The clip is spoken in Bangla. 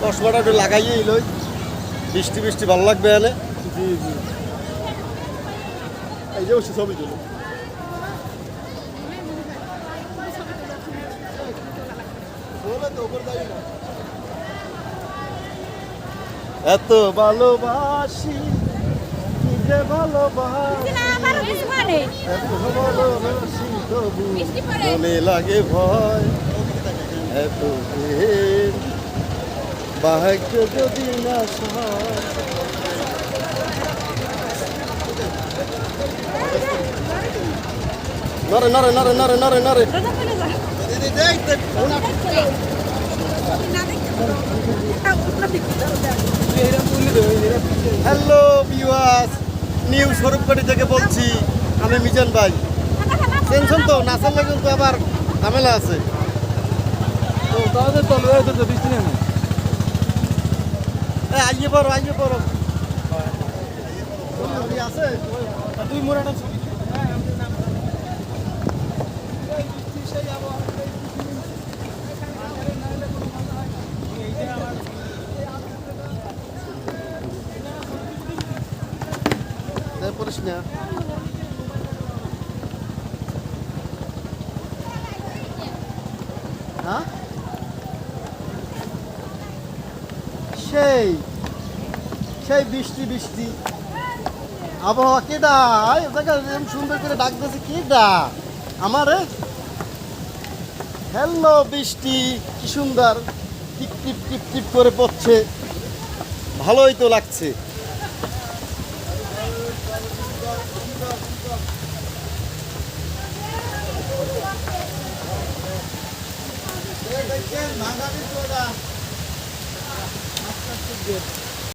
চশমাটা একটু লাগাইয়ে লই বৃষ্টি বৃষ্টি, ভালো লাগবে এনে। জি জি। এই যে বসে ছবি তুলো। এত ভালোবাসি যে ভালোবাসি তবু মনে লাগে ভয়। এত প্রেম যদি না নরে নরে নরে নরে নরে নরে হ্যালো বিওয়াস নিউ স্বরূপকাটি থেকে বলছি আমি মিজান ভাই। টেনশন তো না লাগে কিন্তু আবার ঝামেলা আছে। তো তাহলে তো লয়ে তো বৃষ্টি নেই। এ আইয়ে পড়ো আইয়ে পড়ো। আছে তুই মোরাটা পড়িস না হ্যাঁ সেই সেই বৃষ্টি বৃষ্টি আবহাওয়া কেডা এই জায়গা এরকম সুন্দর করে ডাক দিয়েছে কেডা আমারে হ্যালো বৃষ্টি কি সুন্দর টিপ টিপ টিপ টিপ করে পড়ছে ভালোই তো লাগছে ভাঙাবি তো